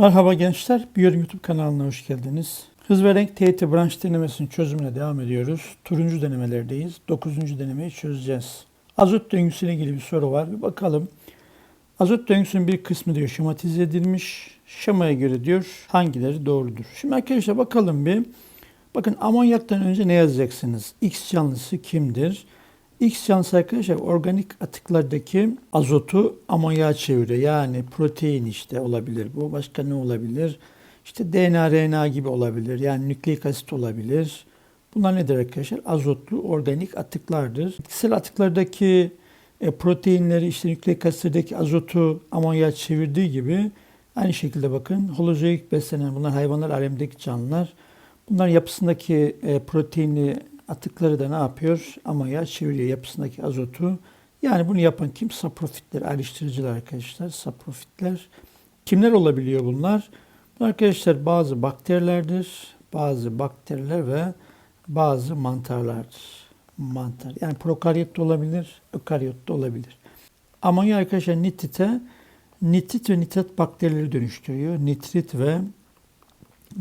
Merhaba gençler, Biyorum YouTube kanalına hoş geldiniz. Hız ve renk TYT branş denemesinin çözümüne devam ediyoruz. Turuncu denemelerdeyiz. Dokuzuncu denemeyi çözeceğiz. Azot döngüsüyle ilgili bir soru var. Bir bakalım. Azot döngüsünün bir kısmı diyor şematize edilmiş. Şemaya göre diyor hangileri doğrudur. Şimdi arkadaşlar bakalım bir. Bakın amonyaktan önce ne yazacaksınız? X canlısı kimdir? X canlısı arkadaşlar organik atıklardaki azotu amonyağa çeviriyor. Yani protein işte olabilir bu. Başka ne olabilir? İşte DNA, RNA gibi olabilir. Yani nükleik asit olabilir. Bunlar nedir arkadaşlar? Azotlu organik atıklardır. Bitkisel atıklardaki e, proteinleri işte nükleik asitteki azotu amonyağa çevirdiği gibi aynı şekilde bakın holozoik beslenen bunlar hayvanlar alemdeki canlılar. Bunlar yapısındaki e, proteinli atıkları da ne yapıyor? Amonyağa çeviriyor yapısındaki azotu. Yani bunu yapan kim? Saprofitler, ayrıştırıcılar arkadaşlar. Saprofitler. Kimler olabiliyor bunlar? Bu arkadaşlar bazı bakterilerdir. Bazı bakteriler ve bazı mantarlardır. Mantar. Yani prokaryot da olabilir, ökaryot da olabilir. Amonya arkadaşlar nitrite, nitrit ve nitrat bakterileri dönüştürüyor. Nitrit ve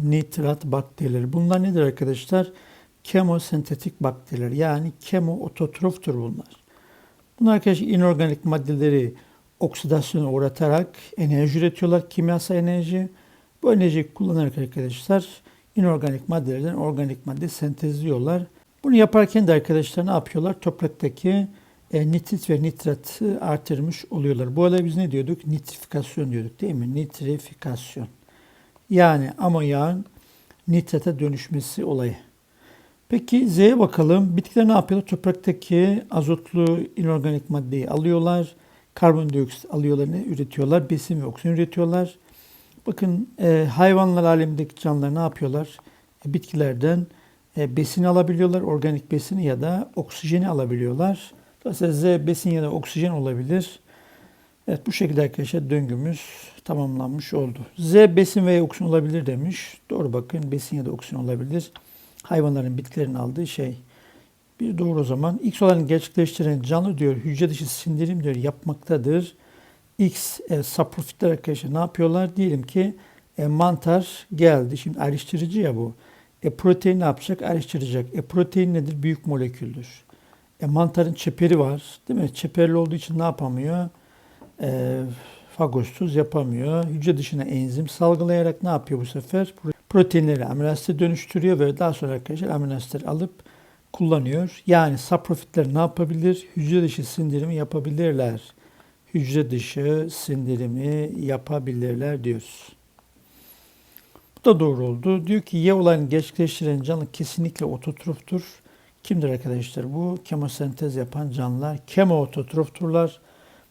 nitrat bakterileri. Bunlar nedir arkadaşlar? Kemosentetik bakteriler. Yani kemoototroftur bunlar. Bunlar arkadaşlar inorganik maddeleri oksidasyona uğratarak enerji üretiyorlar. Kimyasal enerji. Bu enerjiyi kullanarak arkadaşlar inorganik maddelerden organik madde sentezliyorlar. Bunu yaparken de arkadaşlar ne yapıyorlar? Topraktaki e, nitrit ve nitratı artırmış oluyorlar. Bu olay biz ne diyorduk? Nitrifikasyon diyorduk değil mi? Nitrifikasyon. Yani amonyağın nitrata dönüşmesi olayı. Peki Z'ye bakalım. Bitkiler ne yapıyorlar? Topraktaki azotlu inorganik maddeyi alıyorlar. Karbondioksit alıyorlar, ne üretiyorlar? Besin ve oksijen üretiyorlar. Bakın e, hayvanlar alemindeki canlılar ne yapıyorlar? E, bitkilerden e, besin alabiliyorlar, organik besini ya da oksijeni alabiliyorlar. Dolayısıyla Z besin ya da oksijen olabilir. Evet bu şekilde arkadaşlar döngümüz tamamlanmış oldu. Z besin veya oksijen olabilir demiş. Doğru bakın besin ya da oksijen olabilir. Hayvanların, bitkilerin aldığı şey. Bir doğru o zaman. X olanı gerçekleştiren canlı diyor hücre dışı sindirim diyor yapmaktadır. X e, saprofitler arkadaşlar ne yapıyorlar? Diyelim ki e, mantar geldi. Şimdi ayrıştırıcı ya bu. E, protein ne yapacak? Ayrıştıracak. E, protein nedir? Büyük moleküldür. E, mantarın çeperi var. Değil mi? Çeperli olduğu için ne yapamıyor? E, fagosuz yapamıyor. Hücre dışına enzim salgılayarak ne yapıyor bu sefer? Proteinleri amino asite dönüştürüyor ve daha sonra arkadaşlar amino asitleri alıp kullanıyor. Yani saprofitler ne yapabilir? Hücre dışı sindirimi yapabilirler. Hücre dışı sindirimi yapabilirler diyoruz. Bu da doğru oldu. Diyor ki Y olayını gerçekleştiren canlı kesinlikle ototroftur. Kimdir arkadaşlar? Bu kemosentez yapan canlılar kemoototrofturlar.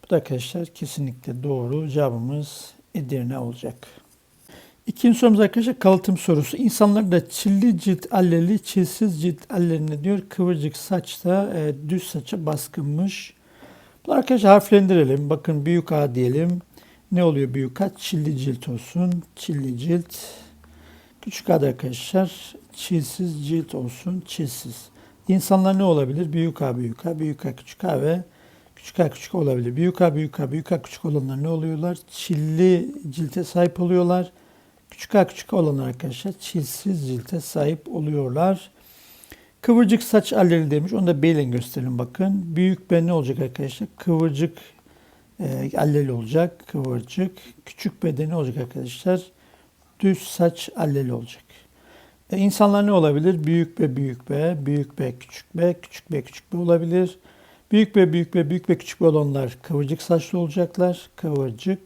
Bu da arkadaşlar kesinlikle doğru. Cevabımız Edirne olacak. İkinci sorumuz arkadaşlar kalıtım sorusu. İnsanlarda çilli cilt alleli, çilsiz cilt alleline diyor kıvırcık saçta e, düz saça baskınmış. Bu arkadaşlar harflendirelim. Bakın büyük A diyelim. Ne oluyor büyük A? Çilli cilt olsun. Çilli cilt. Küçük A arkadaşlar çilsiz cilt olsun. Çilsiz. İnsanlar ne olabilir? Büyük A, büyük A, büyük A, küçük A ve küçük A, küçük A olabilir. Büyük A, büyük A, büyük A, küçük olanlar ne oluyorlar? Çilli cilte sahip oluyorlar. Küçük A, olanlar arkadaşlar çilsiz cilte sahip oluyorlar. Kıvırcık saç alleri demiş. Onu da B ile gösterelim bakın. Büyük B ne olacak arkadaşlar? Kıvırcık e, alleli olacak. Kıvırcık. Küçük B ne olacak arkadaşlar? Düz saç alleli olacak. E, insanlar ne olabilir? Büyük B, büyük B, büyük B, küçük B, küçük B, küçük B olabilir. Büyük B, büyük B, büyük B, küçük olanlar kıvırcık saçlı olacaklar. Kıvırcık.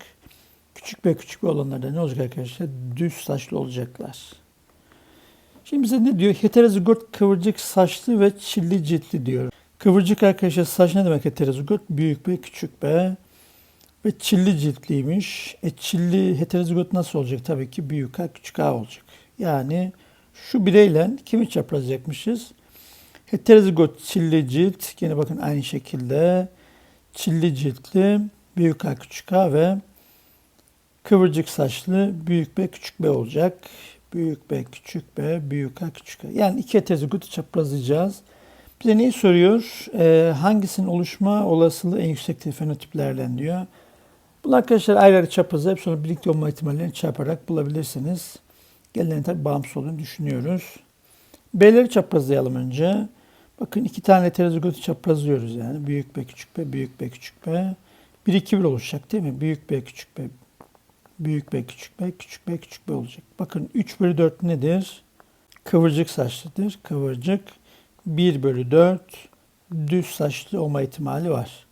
Küçük B, küçük B olanlar da ne olacak arkadaşlar? Düz saçlı olacaklar. Şimdi bize ne diyor? Heterozigot kıvırcık saçlı ve çilli ciltli diyor. Kıvırcık arkadaşlar saç ne demek heterozigot? Büyük B, küçük B. Ve çilli ciltliymiş. E çilli heterozigot nasıl olacak? Tabii ki büyük A, küçük A olacak. Yani şu bireyle kimi çaprazlayacakmışız? Heterozigot çilli cilt. Yine bakın aynı şekilde çilli ciltli büyük A, küçük A ve kıvırcık saçlı büyük B, küçük B olacak. Büyük B, küçük B, büyük A, küçük A. Yani iki heterozigotu çaprazlayacağız. Bize neyi soruyor? Ee, hangisinin oluşma olasılığı en yüksektir fenotiplerden diyor. Bunlar arkadaşlar ayrı ayrı çaprazı hep sonra birlikte olma ihtimallerini çarparak bulabilirsiniz. Gelen tabi bağımsız olduğunu düşünüyoruz. B'leri çaprazlayalım önce. Bakın iki tane heterozigotu çaprazlıyoruz yani. Büyük B, küçük B, büyük B, küçük B. 1, 2, 1 oluşacak değil mi? Büyük B, küçük B, büyük B, küçük B, küçük B, küçük B olacak. Bakın 3 bölü 4 nedir? Kıvırcık saçlıdır. Kıvırcık. 1 bölü 4 düz saçlı olma ihtimali var.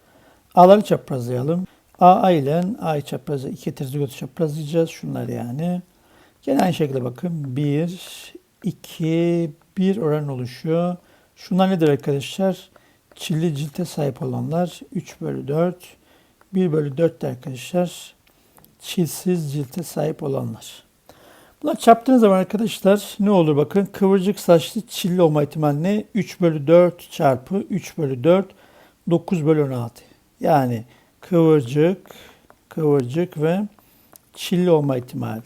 A'ları çaprazlayalım. A, A ile A'yı çaprazla iki heterozigotu çaprazlayacağız. Şunlar yani. Gene aynı şekilde bakın. 1, 2, 1 oran oluşuyor. Şunlar nedir arkadaşlar? Çilli cilte sahip olanlar 3 bölü 4. 1 bölü 4 de arkadaşlar çilsiz cilte sahip olanlar. Bunlar çarptığınız zaman arkadaşlar ne olur bakın kıvırcık saçlı çilli olma ihtimali ne? 3 bölü 4 çarpı 3 bölü 4 9 bölü 16. Yani kıvırcık, kıvırcık ve çilli olma ihtimali.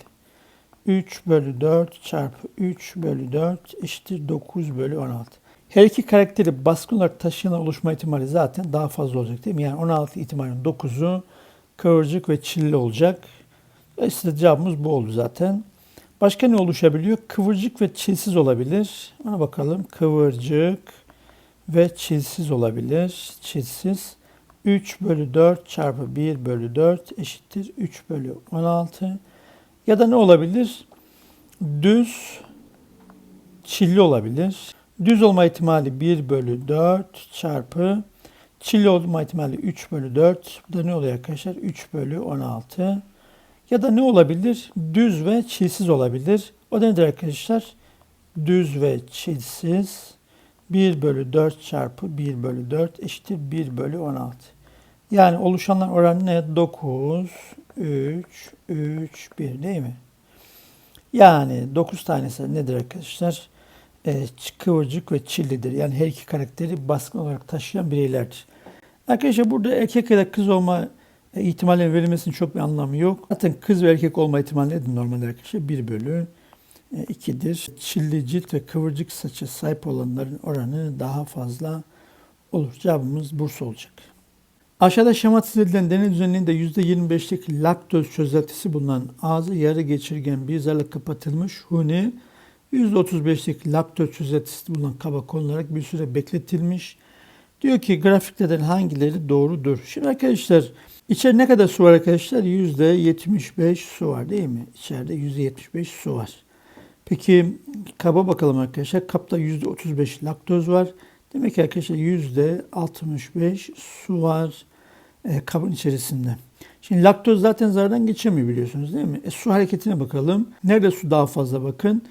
3 bölü 4 çarpı 3 bölü 4 eşittir 9 bölü 16. Her iki karakteri baskın olarak taşıyan oluşma ihtimali zaten daha fazla olacak değil mi? Yani 16 ihtimalin 9'u kıvırcık ve çilli olacak. Dolayısıyla cevabımız bu oldu zaten. Başka ne oluşabiliyor? Kıvırcık ve çilsiz olabilir. Ona bakalım. Kıvırcık ve çilsiz olabilir. Çilsiz. 3 bölü 4 çarpı 1 bölü 4 eşittir 3 bölü 16. Ya da ne olabilir? Düz çilli olabilir. Düz olma ihtimali 1 bölü 4 çarpı çilli olma ihtimali 3 bölü 4. Bu da ne oluyor arkadaşlar? 3 bölü 16. Ya da ne olabilir? Düz ve çilsiz olabilir. O da nedir arkadaşlar? Düz ve çilsiz 1 bölü 4 çarpı 1 bölü 4 eşittir 1 bölü 16. Yani oluşanlar oranı ne? 9, 3, 3, 1 değil mi? Yani 9 tanesi nedir arkadaşlar? Ee, kıvırcık ve çillidir. Yani her iki karakteri baskın olarak taşıyan bireylerdir. Arkadaşlar burada erkek ya da kız olma e, ihtimallerin verilmesinin çok bir anlamı yok. Zaten kız ve erkek olma ihtimali nedir normalde arkadaşlar? 1 bölü 2'dir. Çilli cilt ve kıvırcık saça sahip olanların oranı daha fazla olur. Cevabımız Bursa olacak. Aşağıda şematsız edilen deney düzenliğinde %25'lik laktoz çözeltisi bulunan ağzı yarı geçirgen bir zarla kapatılmış huni %35'lik laktoz çözeltisi bulunan kaba konularak bir süre bekletilmiş. Diyor ki grafiklerden hangileri doğrudur? Şimdi arkadaşlar içeride ne kadar su var arkadaşlar? %75 su var değil mi? İçeride %75 su var. Peki kaba bakalım arkadaşlar. Kapta %35 laktoz var. Demek ki arkadaşlar %65 su var e, kabın içerisinde. Şimdi laktoz zaten zardan geçemiyor biliyorsunuz değil mi? E, su hareketine bakalım. Nerede su daha fazla bakın.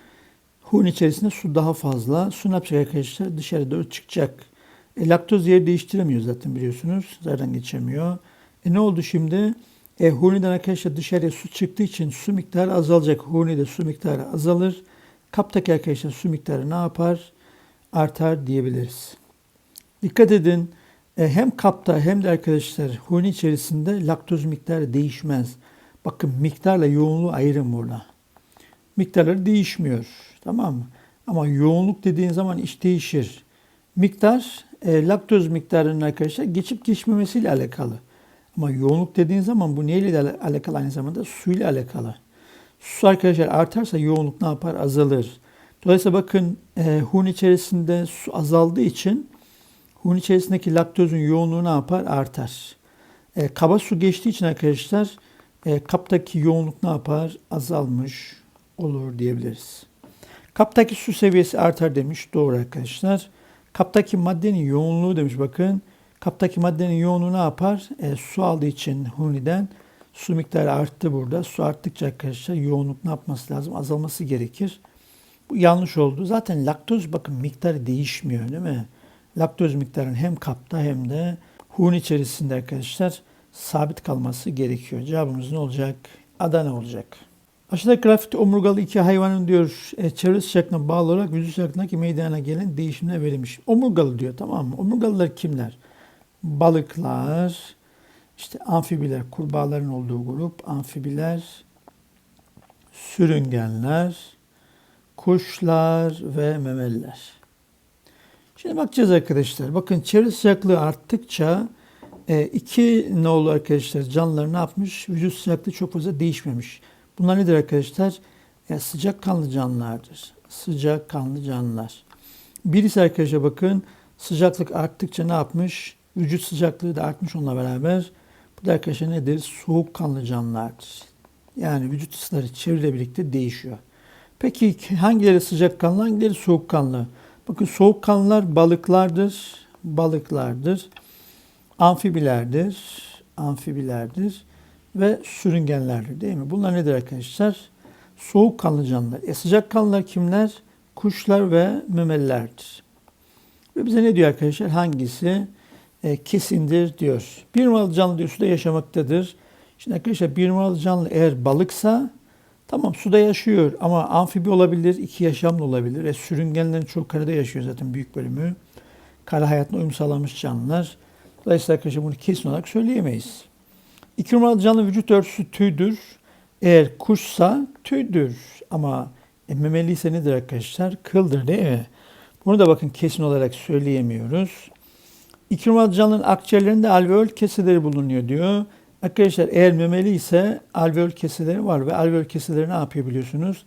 Hun içerisinde su daha fazla. Su ne yapacak arkadaşlar? Dışarı doğru çıkacak. E, laktoz yer değiştiremiyor zaten biliyorsunuz. Zardan geçemiyor. E ne oldu şimdi? E, huniden arkadaşlar dışarıya su çıktığı için su miktarı azalacak. Hunide su miktarı azalır. Kaptaki arkadaşlar su miktarı ne yapar? Artar diyebiliriz. Dikkat edin. E, hem kapta hem de arkadaşlar huni içerisinde laktoz miktarı değişmez. Bakın miktarla yoğunluğu ayırın burada. Miktarları değişmiyor. Tamam mı? Ama yoğunluk dediğin zaman iş değişir. Miktar e, laktoz miktarının arkadaşlar geçip geçmemesiyle alakalı. Ama yoğunluk dediğin zaman bu neyle alakalı aynı zamanda suyla alakalı. Su arkadaşlar artarsa yoğunluk ne yapar? Azalır. Dolayısıyla bakın e, hun içerisinde su azaldığı için hun içerisindeki laktozun yoğunluğu ne yapar? Artar. E, kaba su geçtiği için arkadaşlar e, kaptaki yoğunluk ne yapar? Azalmış olur diyebiliriz. Kaptaki su seviyesi artar demiş. Doğru arkadaşlar. Kaptaki maddenin yoğunluğu demiş bakın. Kaptaki maddenin yoğunluğu ne yapar? E, su aldığı için huniden su miktarı arttı burada. Su arttıkça arkadaşlar yoğunluk ne yapması lazım? Azalması gerekir. Bu yanlış oldu. Zaten laktoz bakın miktarı değişmiyor değil mi? Laktoz miktarının hem kapta hem de hun içerisinde arkadaşlar sabit kalması gerekiyor. Cevabımız ne olacak? Adana olacak. Aşağıdaki grafikte omurgalı iki hayvanın diyor e, çevre sıcaklığına bağlı olarak vücut sıcaklığındaki meydana gelen değişimine verilmiş. Omurgalı diyor tamam mı? Omurgalılar kimler? Balıklar, işte amfibiler, kurbağaların olduğu grup, amfibiler, sürüngenler, kuşlar ve memeliler. Şimdi bakacağız arkadaşlar. Bakın çevre sıcaklığı arttıkça E, iki nolu arkadaşlar canlılar ne yapmış? Vücut sıcaklığı çok fazla değişmemiş. Bunlar nedir arkadaşlar? E, sıcak kanlı canlılardır. Sıcak kanlı canlılar. Birisi arkadaşlar bakın sıcaklık arttıkça ne yapmış? Vücut sıcaklığı da artmış onunla beraber. Bu da arkadaşlar nedir? Soğuk kanlı canlılardır. Yani vücut ısıları çevreyle birlikte değişiyor. Peki hangileri sıcak kanlı, hangileri soğuk kanlı? Bakın soğuk kanlılar balıklardır, balıklardır, amfibilerdir, amfibilerdir ve sürüngenlerdir değil mi? Bunlar nedir arkadaşlar? Soğuk kanlı canlılar. E sıcak kanlılar kimler? Kuşlar ve memelilerdir. Ve bize ne diyor arkadaşlar? Hangisi e, kesindir diyor. Bir numaralı canlı diyor suda yaşamaktadır. Şimdi arkadaşlar bir numaralı canlı eğer balıksa tamam suda yaşıyor ama amfibi olabilir, iki yaşamlı olabilir. E, sürüngenlerin çoğu karada yaşıyor zaten büyük bölümü. Kara hayatına uyum sağlamış canlılar. Dolayısıyla arkadaşlar bunu kesin olarak söyleyemeyiz. İki canlı vücut örtüsü tüydür. Eğer kuşsa tüydür. Ama e, memeliyse nedir arkadaşlar? Kıldır değil mi? Bunu da bakın kesin olarak söyleyemiyoruz. İki numaralı canlının akciğerlerinde alveol keseleri bulunuyor diyor. Arkadaşlar eğer memeli ise alveol keseleri var ve alveol keseleri ne yapıyor biliyorsunuz?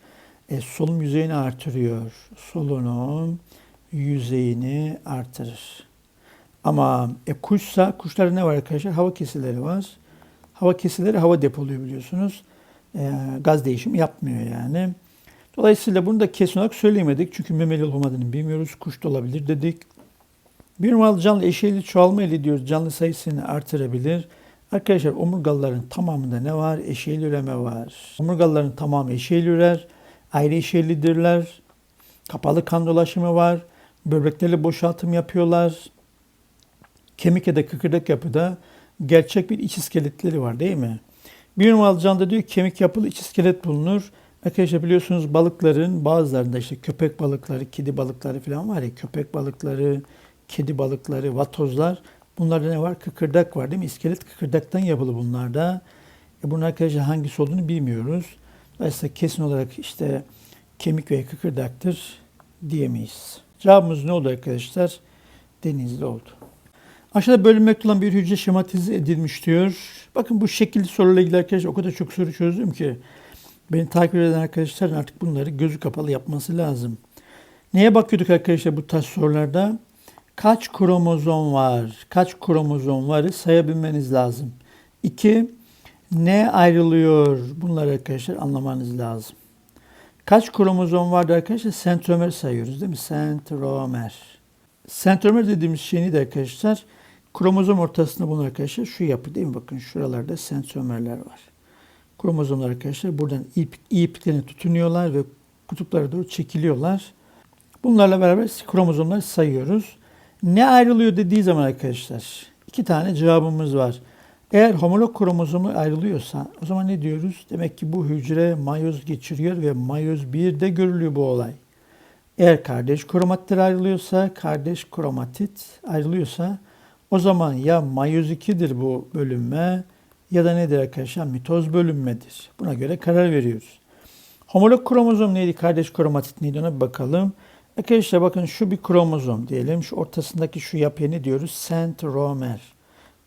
E, solunum yüzeyini artırıyor. Solunum yüzeyini artırır. Ama e, kuşsa, kuşlarda ne var arkadaşlar? Hava keseleri var. Hava keseleri hava depoluyor biliyorsunuz. E, gaz değişimi yapmıyor yani. Dolayısıyla bunu da kesin olarak söyleyemedik. Çünkü memeli olmadığını bilmiyoruz. Kuş da olabilir dedik. Bir numaralı canlı eşeğli çoğalma ile diyoruz canlı sayısını artırabilir. Arkadaşlar omurgalıların tamamında ne var? Eşeğli üreme var. Omurgalıların tamamı eşeğli ürer. Ayrı eşeğlidirler. Kapalı kan dolaşımı var. Böbreklerle boşaltım yapıyorlar. Kemik ya da kıkırdak yapıda gerçek bir iç iskeletleri var değil mi? Bir numaralı canlıda diyor kemik yapılı iç iskelet bulunur. Arkadaşlar biliyorsunuz balıkların bazılarında işte köpek balıkları, kedi balıkları falan var ya köpek balıkları, kedi balıkları, vatozlar. Bunlarda ne var? Kıkırdak var değil mi? İskelet kıkırdaktan yapılı bunlarda. E bunun arkadaşlar hangisi olduğunu bilmiyoruz. Dolayısıyla kesin olarak işte kemik ve kıkırdaktır diyemeyiz. Cevabımız ne oldu arkadaşlar? Denizli oldu. Aşağıda bölünmekte olan bir hücre şematize edilmiş diyor. Bakın bu şekilli soruyla ilgili arkadaşlar o kadar çok soru çözdüm ki beni takip eden arkadaşlar artık bunları gözü kapalı yapması lazım. Neye bakıyorduk arkadaşlar bu tarz sorularda? Kaç kromozom var? Kaç kromozom varı sayabilmeniz lazım. İki, ne ayrılıyor? Bunları arkadaşlar anlamanız lazım. Kaç kromozom vardı arkadaşlar? Sentromer sayıyoruz değil mi? Sentromer. Sentromer dediğimiz şey neydi arkadaşlar? Kromozom ortasında bunun arkadaşlar şu yapı değil mi? Bakın şuralarda sentromerler var. Kromozomlar arkadaşlar buradan ip, ipliklerine tutunuyorlar ve kutuplara doğru çekiliyorlar. Bunlarla beraber kromozomları sayıyoruz. Ne ayrılıyor dediği zaman arkadaşlar iki tane cevabımız var. Eğer homolog kromozomu ayrılıyorsa o zaman ne diyoruz? Demek ki bu hücre mayoz geçiriyor ve mayoz 1'de görülüyor bu olay. Eğer kardeş kromatitler ayrılıyorsa, kardeş kromatit ayrılıyorsa o zaman ya mayoz 2'dir bu bölünme ya da nedir arkadaşlar? Mitoz bölünmedir. Buna göre karar veriyoruz. Homolog kromozom neydi? Kardeş kromatit neydi? Ona bir bakalım. Arkadaşlar bakın şu bir kromozom diyelim. Şu ortasındaki şu yapıya ne diyoruz? Sentromer.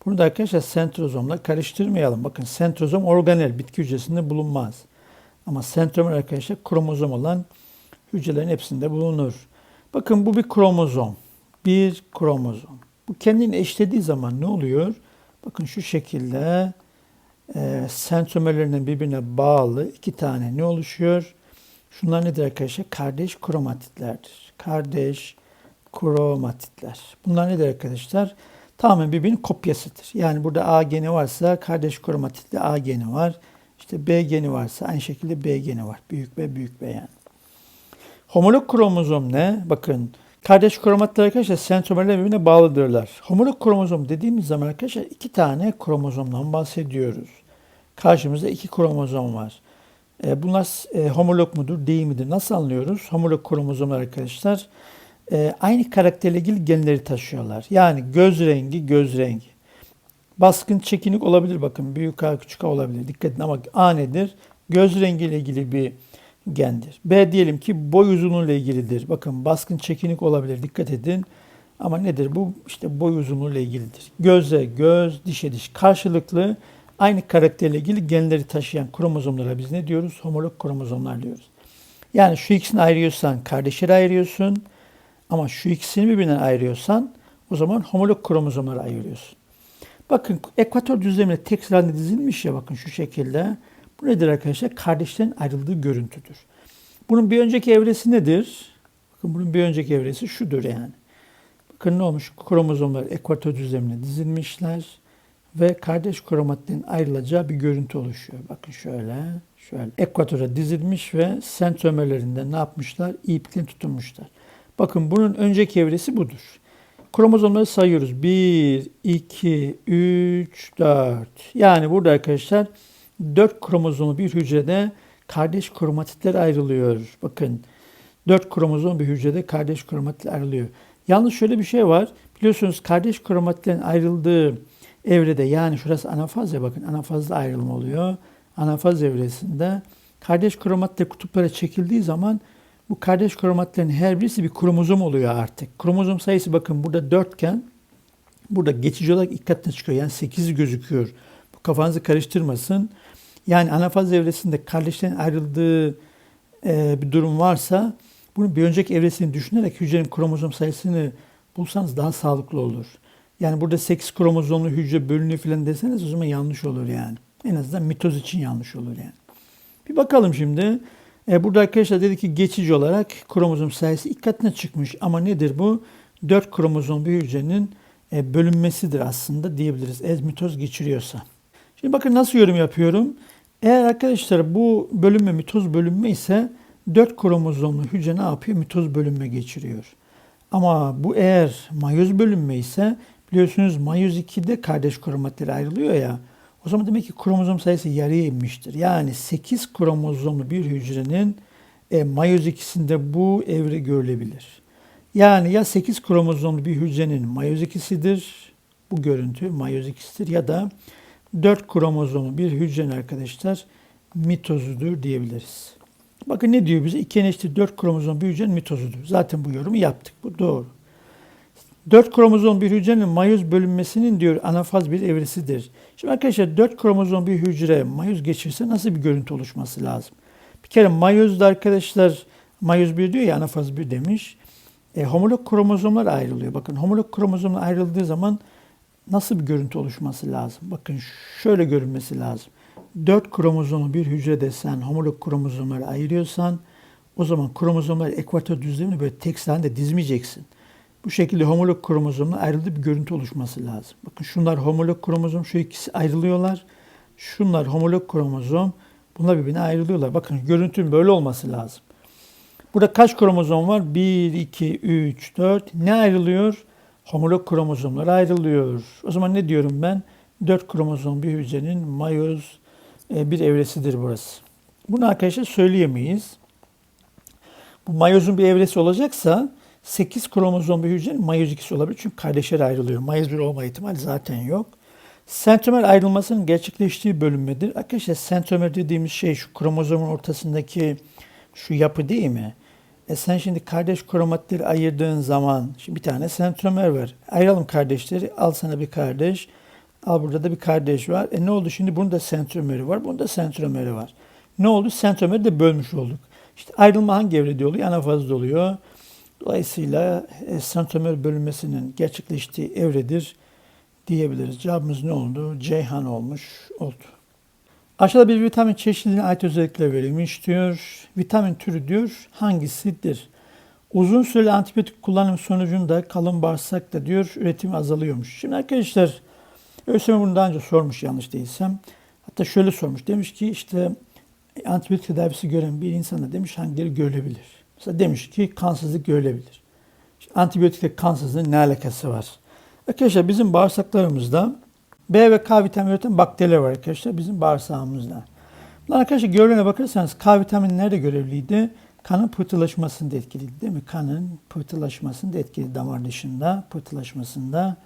Bunu da arkadaşlar sentrozomla karıştırmayalım. Bakın sentrozom organel bitki hücresinde bulunmaz. Ama sentromer arkadaşlar kromozom olan hücrelerin hepsinde bulunur. Bakın bu bir kromozom. Bir kromozom. Bu kendini eşlediği zaman ne oluyor? Bakın şu şekilde e, sentromerlerinden birbirine bağlı iki tane ne oluşuyor? Şunlar nedir arkadaşlar? Kardeş kromatitlerdir. Kardeş kromatitler. Bunlar nedir arkadaşlar? Tamamen birbirinin kopyasıdır. Yani burada A geni varsa kardeş kromatitli A geni var. İşte B geni varsa aynı şekilde B geni var. Büyük B, büyük B yani. Homolog kromozom ne? Bakın kardeş kromatitler arkadaşlar sentromerler birbirine bağlıdırlar. Homolog kromozom dediğimiz zaman arkadaşlar iki tane kromozomdan bahsediyoruz. Karşımızda iki kromozom var. E, bunlar e, homolog mudur, değil midir? Nasıl anlıyoruz? Homolog kromozomlar arkadaşlar e, aynı karakterle ilgili genleri taşıyorlar. Yani göz rengi, göz rengi. Baskın çekinik olabilir bakın. Büyük A, küçük A olabilir. Dikkat edin ama A nedir? Göz rengiyle ilgili bir gendir. B diyelim ki boy uzunluğu ile ilgilidir. Bakın baskın çekinik olabilir. Dikkat edin. Ama nedir bu? İşte boy uzunluğuyla ilgilidir. Göze göz, dişe diş karşılıklı aynı karakterle ilgili genleri taşıyan kromozomlara biz ne diyoruz? Homolog kromozomlar diyoruz. Yani şu ikisini ayırıyorsan kardeşleri ayırıyorsun. Ama şu ikisini birbirinden ayırıyorsan o zaman homolog kromozomları ayırıyorsun. Bakın ekvator düzlemine tek sırada dizilmiş ya bakın şu şekilde. Bu nedir arkadaşlar? Kardeşlerin ayrıldığı görüntüdür. Bunun bir önceki evresi nedir? Bakın bunun bir önceki evresi şudur yani. Bakın ne olmuş? Kromozomlar ekvator düzlemine dizilmişler ve kardeş kromatlerin ayrılacağı bir görüntü oluşuyor. Bakın şöyle, şöyle. Ekvatora dizilmiş ve sentromerlerinde ne yapmışlar? İplikle tutunmuşlar. Bakın bunun önceki evresi budur. Kromozomları sayıyoruz. 1, 2, 3, 4. Yani burada arkadaşlar 4 kromozomu bir hücrede kardeş kromatitler ayrılıyor. Bakın 4 kromozom bir hücrede kardeş kromatitler ayrılıyor. Yalnız şöyle bir şey var. Biliyorsunuz kardeş kromatitlerin ayrıldığı evrede yani şurası anafaz ya bakın anafazda ayrılma oluyor. Anafaz evresinde kardeş kromatitler kutuplara çekildiği zaman bu kardeş kromatitlerin her birisi bir kromozom oluyor artık. Kromozom sayısı bakın burada 4 iken burada geçici olarak ilk katına çıkıyor. Yani 8 gözüküyor. Bu kafanızı karıştırmasın. Yani anafaz evresinde kardeşlerin ayrıldığı e, bir durum varsa bunun bir önceki evresini düşünerek hücrenin kromozom sayısını bulsanız daha sağlıklı olur. Yani burada 8 kromozomlu hücre bölünüyor falan deseniz o zaman yanlış olur yani. En azından mitoz için yanlış olur yani. Bir bakalım şimdi. E, burada arkadaşlar dedi ki geçici olarak kromozom sayısı ilk katına çıkmış. Ama nedir bu? 4 kromozom bir hücrenin e, bölünmesidir aslında diyebiliriz. Ez mitoz geçiriyorsa. Şimdi bakın nasıl yorum yapıyorum. Eğer arkadaşlar bu bölünme mitoz bölünme ise 4 kromozomlu hücre ne yapıyor? Mitoz bölünme geçiriyor. Ama bu eğer mayoz bölünme ise biliyorsunuz mayoz 2'de kardeş kromatleri ayrılıyor ya. O zaman demek ki kromozom sayısı yarıya inmiştir. Yani 8 kromozomlu bir hücrenin e, mayoz ikisinde bu evre görülebilir. Yani ya 8 kromozomlu bir hücrenin mayoz ikisidir, bu görüntü mayoz ikisidir ya da 4 kromozomlu bir hücrenin arkadaşlar mitozudur diyebiliriz. Bakın ne diyor bize? 2 eşittir 4 kromozom bir hücrenin mitozudur. Zaten bu yorumu yaptık. Bu doğru. 4 kromozom bir hücrenin mayoz bölünmesinin diyor anafaz bir evresidir. Şimdi arkadaşlar 4 kromozom bir hücre mayoz geçirse nasıl bir görüntü oluşması lazım? Bir kere mayozda arkadaşlar mayoz 1 diyor ya anafaz 1 demiş. E, homolog kromozomlar ayrılıyor. Bakın homolog kromozomlar ayrıldığı zaman nasıl bir görüntü oluşması lazım? Bakın şöyle görünmesi lazım. 4 kromozomu bir hücrede sen homolog kromozomları ayırıyorsan o zaman kromozomları ekvator düzlemine böyle tek halinde dizmeyeceksin. Bu şekilde homolog kromozomla ayrıldığı bir görüntü oluşması lazım. Bakın şunlar homolog kromozom, şu ikisi ayrılıyorlar. Şunlar homolog kromozom, bunlar birbirine ayrılıyorlar. Bakın görüntünün böyle olması lazım. Burada kaç kromozom var? 1, 2, 3, 4. Ne ayrılıyor? Homolog kromozomlar ayrılıyor. O zaman ne diyorum ben? 4 kromozom bir hücrenin mayoz e, bir evresidir burası. Bunu arkadaşlar söyleyemeyiz. Bu mayozun bir evresi olacaksa 8 kromozom bir hücrenin mayoz ikisi olabilir. Çünkü kardeşler ayrılıyor. Mayoz bir olma ihtimali zaten yok. Sentromer ayrılmasının gerçekleştiği bölünmedir. Arkadaşlar sentromer dediğimiz şey şu kromozomun ortasındaki şu yapı değil mi? E sen şimdi kardeş kromatleri ayırdığın zaman şimdi bir tane sentromer var. Ayıralım kardeşleri. Al sana bir kardeş. Al burada da bir kardeş var. E ne oldu şimdi? Bunun da sentromeri var. Bunun da sentromeri var. Ne oldu? Sentromeri de bölmüş olduk. İşte ayrılma hangi evrede oluyor? Anafazda oluyor. Dolayısıyla e, sentromer bölünmesinin gerçekleştiği evredir diyebiliriz. Cevabımız ne oldu? Ceyhan olmuş oldu. Aşağıda bir vitamin çeşidine ait özellikler verilmiş diyor. Vitamin türü diyor hangisidir? Uzun süreli antibiyotik kullanım sonucunda kalın bağırsakta diyor üretim azalıyormuş. Şimdi arkadaşlar ÖSYM bunu daha önce sormuş yanlış değilsem. Hatta şöyle sormuş. Demiş ki işte antibiyotik tedavisi gören bir insana demiş hangileri görülebilir? Mesela demiş ki kansızlık görülebilir. İşte antibiyotikle kansızlığın ne alakası var? Arkadaşlar bizim bağırsaklarımızda B ve K vitamini üreten bakteriler var arkadaşlar bizim bağırsağımızda. Bunlar arkadaşlar görülene bakarsanız K vitamini nerede görevliydi? Kanın pıhtılaşmasında etkiliydi değil mi? Kanın pıhtılaşmasında etkili damar dışında pıhtılaşmasında.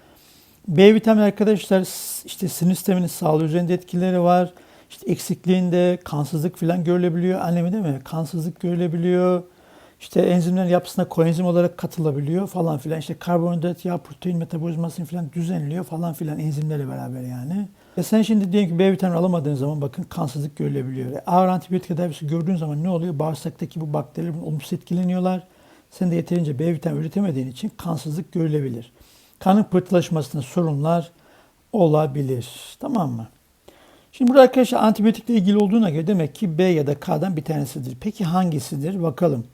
B vitamini arkadaşlar işte sinir sisteminin sağlığı üzerinde etkileri var. İşte eksikliğinde kansızlık falan görülebiliyor. Annemi değil mi? Kansızlık görülebiliyor. İşte enzimlerin yapısına koenzim olarak katılabiliyor falan filan. İşte karbonhidrat, yağ, protein metabolizmasını filan düzenliyor falan filan enzimlerle beraber yani. E sen şimdi diyelim ki B vitamini alamadığın zaman bakın kansızlık görülebiliyor. E ağır antibiyotik tedavisi gördüğün zaman ne oluyor? Bağırsaktaki bu bakteriler olumsuz etkileniyorlar. Sen de yeterince B vitamini üretemediğin için kansızlık görülebilir. Kanın pıhtılaşmasında sorunlar olabilir. Tamam mı? Şimdi burada arkadaşlar antibiyotikle ilgili olduğuna göre demek ki B ya da K'dan bir tanesidir. Peki hangisidir? Bakalım.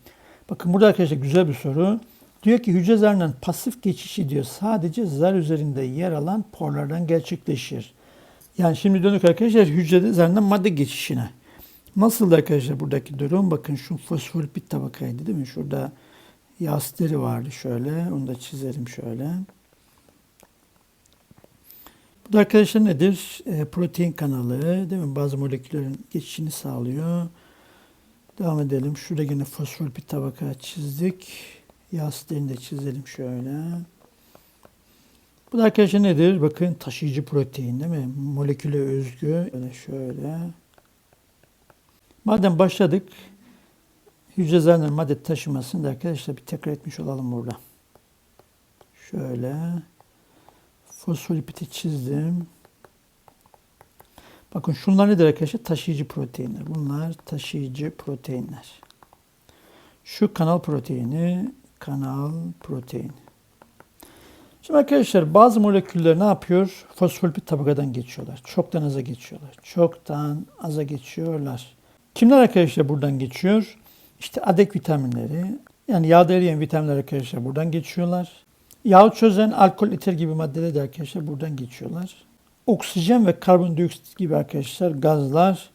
Bakın burada arkadaşlar güzel bir soru. Diyor ki hücre zarının pasif geçişi diyor sadece zar üzerinde yer alan porlardan gerçekleşir. Yani şimdi dönük arkadaşlar hücrede zarından madde geçişine. Nasıl arkadaşlar buradaki durum? Bakın şu fosfolipid tabakaydı değil mi? Şurada yağ asitleri vardı şöyle. Onu da çizelim şöyle. Bu da arkadaşlar nedir? E, protein kanalı değil mi? Bazı moleküllerin geçişini sağlıyor. Devam edelim. Şurada yine fosfolipid tabaka çizdik. Yağ asitlerini de çizelim şöyle. Bu da arkadaşlar nedir? Bakın taşıyıcı protein değil mi? Moleküle özgü. Böyle şöyle. Madem başladık hücre zarının madde taşımasını da arkadaşlar bir tekrar etmiş olalım burada. Şöyle fosfolipidi çizdim. Bakın şunlar nedir arkadaşlar? Taşıyıcı proteinler. Bunlar taşıyıcı proteinler. Şu kanal proteini, kanal proteini. Şimdi arkadaşlar bazı moleküller ne yapıyor? Fosfolipid tabakadan geçiyorlar. Çoktan aza geçiyorlar. Çoktan aza geçiyorlar. Kimler arkadaşlar buradan geçiyor? İşte adek vitaminleri, yani yağda eriyen vitaminler arkadaşlar buradan geçiyorlar. Yağ çözen alkol, eter gibi maddeler de arkadaşlar buradan geçiyorlar. Oksijen ve karbondioksit gibi arkadaşlar gazlar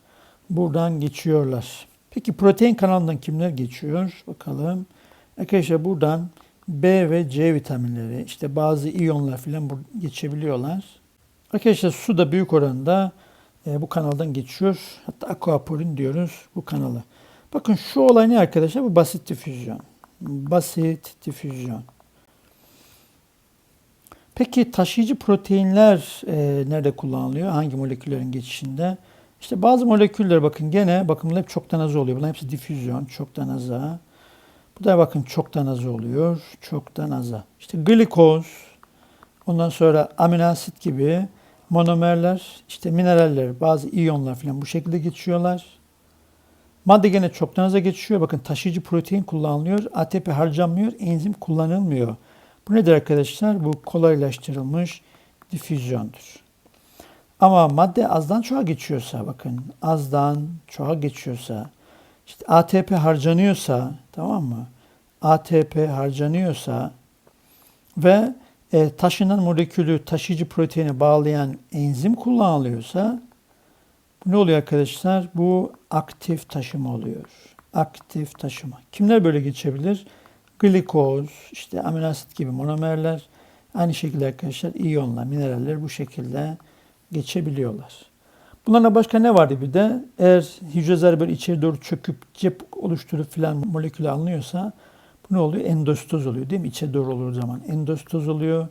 buradan geçiyorlar. Peki protein kanalından kimler geçiyor? Bakalım. Arkadaşlar buradan B ve C vitaminleri, işte bazı iyonlar filan geçebiliyorlar. Arkadaşlar su da büyük oranda e, bu kanaldan geçiyor. Hatta aquaporin diyoruz bu kanalı. Bakın şu olay ne arkadaşlar? Bu basit difüzyon. Basit difüzyon. Peki taşıyıcı proteinler e, nerede kullanılıyor? Hangi moleküllerin geçişinde? İşte bazı moleküller bakın gene bunlar hep çoktan az oluyor. Bunlar hepsi difüzyon, çoktan aza. Bu da bakın çoktan az oluyor, çoktan aza. İşte glikoz, ondan sonra amino asit gibi monomerler, işte mineraller, bazı iyonlar falan bu şekilde geçiyorlar. Madde gene çoktan aza geçiyor. Bakın taşıyıcı protein kullanılıyor. ATP harcanmıyor, enzim kullanılmıyor. Bu nedir arkadaşlar? Bu kolaylaştırılmış difüzyondur. Ama madde azdan çoğa geçiyorsa bakın azdan çoğa geçiyorsa işte ATP harcanıyorsa tamam mı? ATP harcanıyorsa ve e, taşınan molekülü taşıyıcı proteine bağlayan enzim kullanılıyorsa ne oluyor arkadaşlar? Bu aktif taşıma oluyor. Aktif taşıma. Kimler böyle geçebilir? Glikoz, işte amino asit gibi monomerler. Aynı şekilde arkadaşlar iyonlar, mineraller bu şekilde geçebiliyorlar. Bunlarla başka ne vardı bir de? Eğer hücre zarı böyle içeri doğru çöküp cep oluşturup filan molekülü alınıyorsa bu ne oluyor? Endostoz oluyor değil mi? İçe doğru olur zaman. Endostoz oluyor.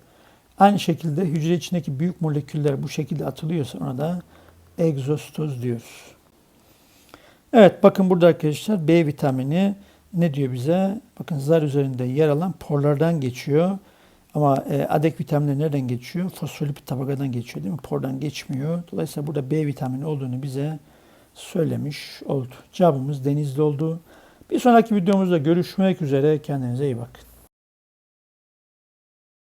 Aynı şekilde hücre içindeki büyük moleküller bu şekilde atılıyorsa ona da egzostoz diyoruz. Evet bakın burada arkadaşlar B vitamini ne diyor bize? Bakın zar üzerinde yer alan porlardan geçiyor. Ama e, adek vitamini nereden geçiyor? Fosfolipid tabakadan geçiyor değil mi? Pordan geçmiyor. Dolayısıyla burada B vitamini olduğunu bize söylemiş oldu. Cevabımız denizli oldu. Bir sonraki videomuzda görüşmek üzere. Kendinize iyi bakın.